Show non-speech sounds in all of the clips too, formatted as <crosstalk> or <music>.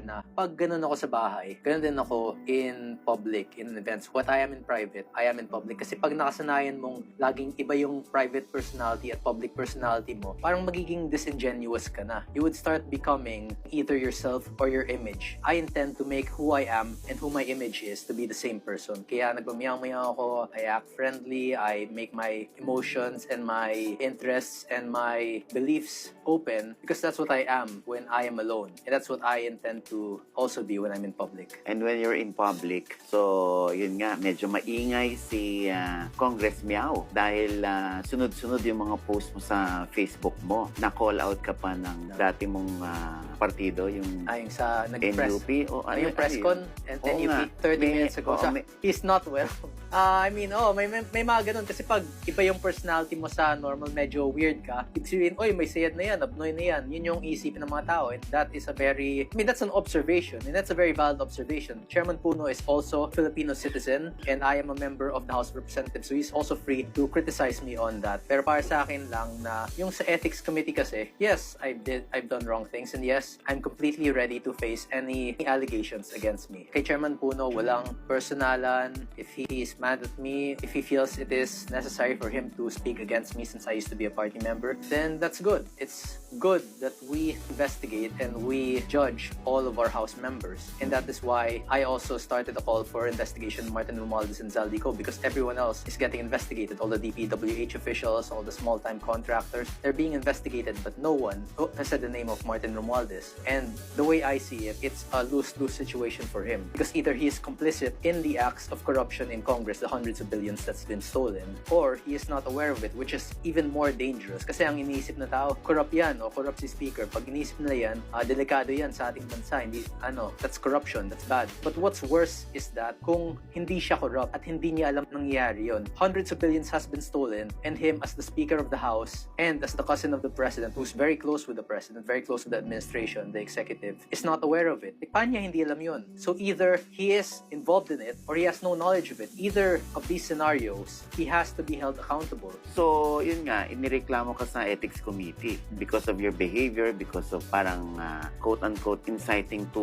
na pag ganun ako sa bahay, ganun din ako in public, in events. What I am in private, I am in public. Kasi pag nakasanayan mong laging iba yung private personality at public personality mo, parang magiging disingenuous ka na. You would start becoming either yourself or your image. I intend to make who I am and who my image is to be the same person. Kaya nagmamiyang-miyang ako, I act friendly, I make my emotions and my interests and my beliefs open because that's what I am when I am alone. And that's what I intend to also be when I'm in public. And when you're in public, so yun nga, medyo maingay si ah, Congress Miao dahil ah, sunod-sunod yung mga post mo sa Facebook mo. Na-call out ka pa ng dati mong ah, partido, yung Ay, yung sa nag-press. NUP. O, Ano yung press con? And then you nga. 30 May- minutes ago. oo, sa, may- he's not well. <laughs> Ah, I mean, oh, may, may, may mga ganun. Kasi pag iba yung personality mo sa normal, medyo weird ka. Ibig sabihin, oy, may sayad na yan, abnoy na yan. Yun yung isipin ng mga tao. And that is a very, I mean, that's an observation. And that's a very valid observation. Chairman Puno is also Filipino citizen. And I am a member of the House of Representatives. So he's also free to criticize me on that. Pero para sa akin lang na, yung sa ethics committee kasi, yes, I did, I've done wrong things. And yes, I'm completely ready to face any allegations against me. Kay Chairman Puno, walang personalan. If he is mad at me, if he feels it is necessary for him to speak against me since I used to be a party member, then that's good. It's good that we investigate and we judge all of our House members. And that is why I also started a call for investigation Martin Romualdez and Zaldico because everyone else is getting investigated. All the DPWH officials, all the small-time contractors, they're being investigated, but no one oh, has said the name of Martin Romualdez. And the way I see it, it's a lose-lose situation for him because either he is complicit in the acts of corruption in Congress, the hundreds of billions that's been stolen, or he is not aware of it, which is even more dangerous. Kasi ang iniisip na tao, corrupt yan o corrupt si speaker. Pag iniisip nila yan, ah, delikado yan sa ating bansa. Hindi, ano, that's corruption, that's bad. But what's worse is that kung hindi siya corrupt at hindi niya alam nangyayari yon, hundreds of billions has been stolen and him as the Speaker of the House and as the cousin of the President who's very close with the President, very close with the administration, the executive, is not aware of it. Paano niya hindi alam yun? So either he is involved in it or he has no knowledge of it. Either of these scenarios, he has to be held accountable. So, yun nga, inireklamo ka sa ethics committee because of your behavior, because of parang ah, quote-unquote inciting to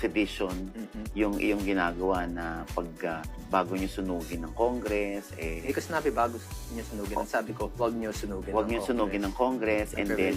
sedition yung iyong ginagawa na pag ah, bago nyo sunugin ng Congress, eh, Eh, kasi sinabi bago niyo sunugin. Ang sabi ko, wag niyo sunugin. huwag ng nyo sunugin ng Congress and then.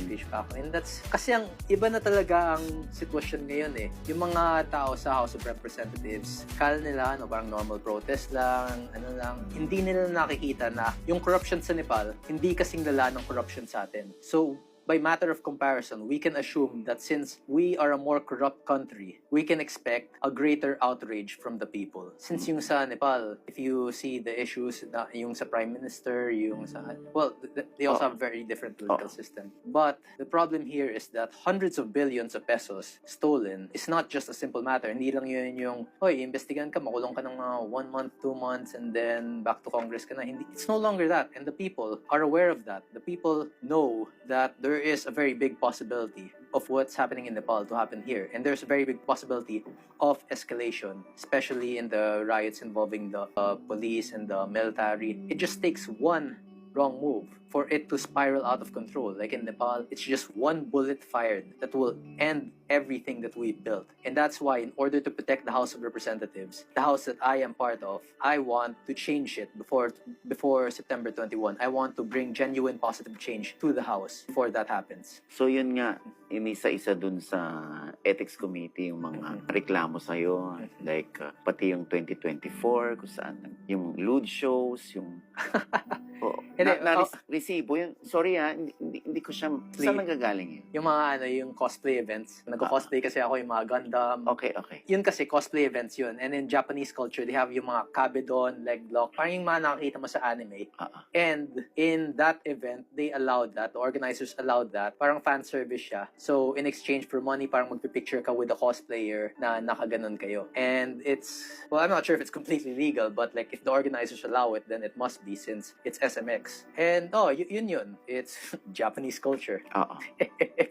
And that's, kasi ang iba na talaga ang sitwasyon ngayon eh. Yung mga tao sa House of Representatives, kala nila, ano, parang normal protest lang, ano lang. Hindi nila nakikita na yung corruption sa Nepal, hindi kasing lala ng corruption sa atin. So, by matter of comparison, we can assume that since we are a more corrupt country, we can expect a greater outrage from the people. Since yung sa Nepal, if you see the issues na yung sa prime minister, yung sa well, th- th- they also have very different political Oh. system. But the problem here is that hundreds of billions of pesos stolen is not just a simple matter. Hindi lang yun yung, oy, investigahan ka, makulong ka ng mga one month, two months, and then back to Congress ka na. Hindi, it's no longer that. And the people are aware of that. The people know that there is a very big possibility of what's happening in Nepal to happen here. And there's a very big possibility of escalation, especially in the riots involving the uh, police and the military. It just takes one wrong move for it to spiral out of control. Like in Nepal, it's just one bullet fired that will end everything that we built. And that's why, in order to protect the House of Representatives, the House that I am part of, I want to change it before before September 21. I want to bring genuine positive change to the House before that happens. So yun nga, inisa-isa dun sa ethics committee yung mga Mhm. reklamo sa'yo. Like, uh, pati yung 2024, kung saan, yung lewd shows, yung... <laughs> oh, Hindi, na, na, oh. resibo yun. Sorry ha, hindi, hindi, hindi ko siya... Saan nagagaling yun? Yung mga ano, yung cosplay events. Nagko-cosplay kasi ako yung mga Gundam, Okay, okay. yun kasi cosplay events yun. And in Japanese culture, they have yung mga kabedon, leg lock, parang yung mga nakakita mo sa anime. Ah, ah. And in that event, they allowed that. The organizers allowed that. Parang fan service siya. So, in exchange for money, parang magpipicture ka with a cosplayer na nakaganon kayo. And it's, well, I'm not sure if it's completely legal, but like, if the organizers allow it, then it must be since it's SMX. And, oh, y- yun yun. It's <laughs> Japanese culture. Oo. <laughs>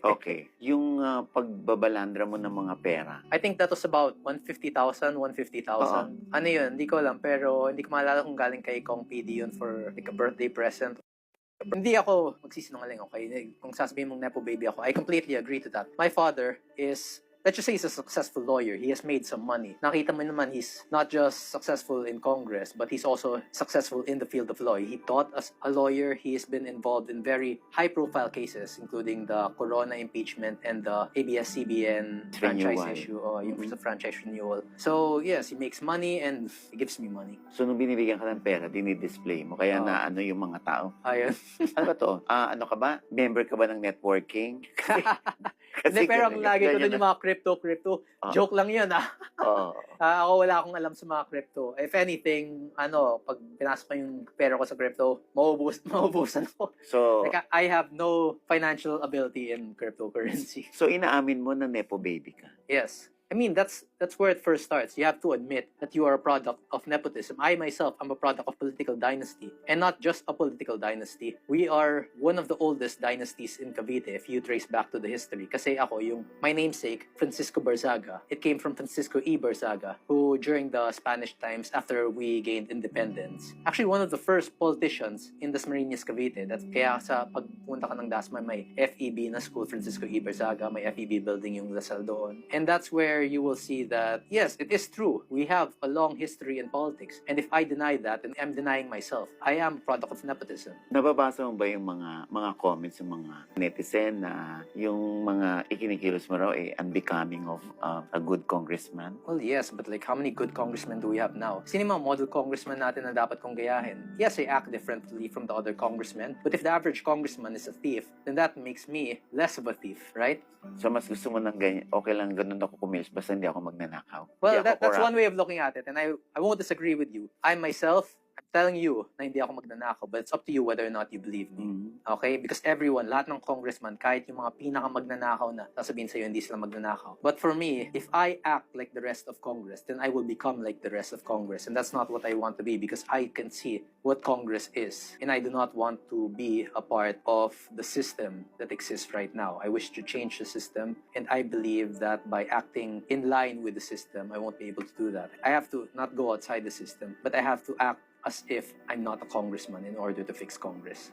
Okay. Yung uh, pagbabalandra mo ng mga pera, I think that was about 150,000, 150,000. Ano yun? Hindi ko alam. Pero hindi ko maalala kung galing kay Kong PD yun for like a birthday present. Hindi ako magsisinungaling, okay? Kung sasabihin mong Nepo baby ako, I completely agree to that. My father is let's just say he's a successful lawyer. He has made some money. Nakita mo naman he's not just successful in Congress, but he's also successful in the field of law. He taught as a lawyer. He has been involved in very high-profile cases, including the Corona impeachment and the ABS-CBN franchise Renewal. issue, uh, yung Mhm. sa franchise renewal. So, yes, he makes money and he gives me money. So, nung binibigyan ka ng pera, dinidisplay mo. Kaya Oo. na ano yung mga tao. Ayun. <laughs> Ano ba to? Ah, ano ka ba? Member ka ba ng networking? <laughs> <laughs> Kasi, Hindi, pero ang lagi ko doon yung mga crypto, crypto. Oo. Joke lang yun, ah. Oo. <laughs> Ah, ako wala akong alam sa mga crypto. If anything, ano, pag pinasok pa yung pera ko sa crypto, maubos, <laughs> maubusan ako. So, Like, I have no financial ability in cryptocurrency. so inaamin mo na nepo baby ka. Yes. I mean, that's that's where it first starts. You have to admit that you are a product of nepotism. I myself am a product of political dynasty, and not just a political dynasty. We are one of the oldest dynasties in Cavite if you trace back to the history. Kasi ako, yung my namesake, Francisco Barzaga, it came from Francisco E. Barzaga, who during the Spanish times after we gained independence, actually one of the first politicians in Dasmariñas, Cavite. That kaya sa pagpunta ka ng Dasma, may FEB na school, Francisco E. Barzaga, may FEB building yung Lasal doon. And that's where you will see that, yes, it is true. We have a long history in politics. And if I deny that, then I'm denying myself. I am a product of nepotism. Nababasa mo ba yung mga mga comments ng mga netizen na yung mga ikinikilos mo raw eh unbecoming of uh, a good congressman? Well, yes, but like, how many good congressmen do we have now? Sino mga model congressman natin na dapat kong gayahin? Yes, I act differently from the other congressmen, but if the average congressman is a thief, then that makes me less of a thief, right? So mas gusto mo ng ganyan, okay lang ganun ako kumilos basta hindi ako magnanakaw. Well, that, that's one way of looking at it, and I, I won't disagree with you. I myself, I'm telling you na hindi ako magnanakaw, but it's up to you whether or not you believe me. Mhm. Okay? Because everyone, lahat ng congressman, kahit yung mga pinaka magnanakaw na, sasabihin sa'yo hindi sila magnanakaw. But for me, if I act like the rest of Congress, then I will become like the rest of Congress. And that's not what I want to be because I can see what Congress is. And I do not want to be a part of the system that exists right now. I wish to change the system. And I believe that by acting in line with the system, I won't be able to do that. I have to not go outside the system, but I have to act as if I'm not a congressman in order to fix Congress.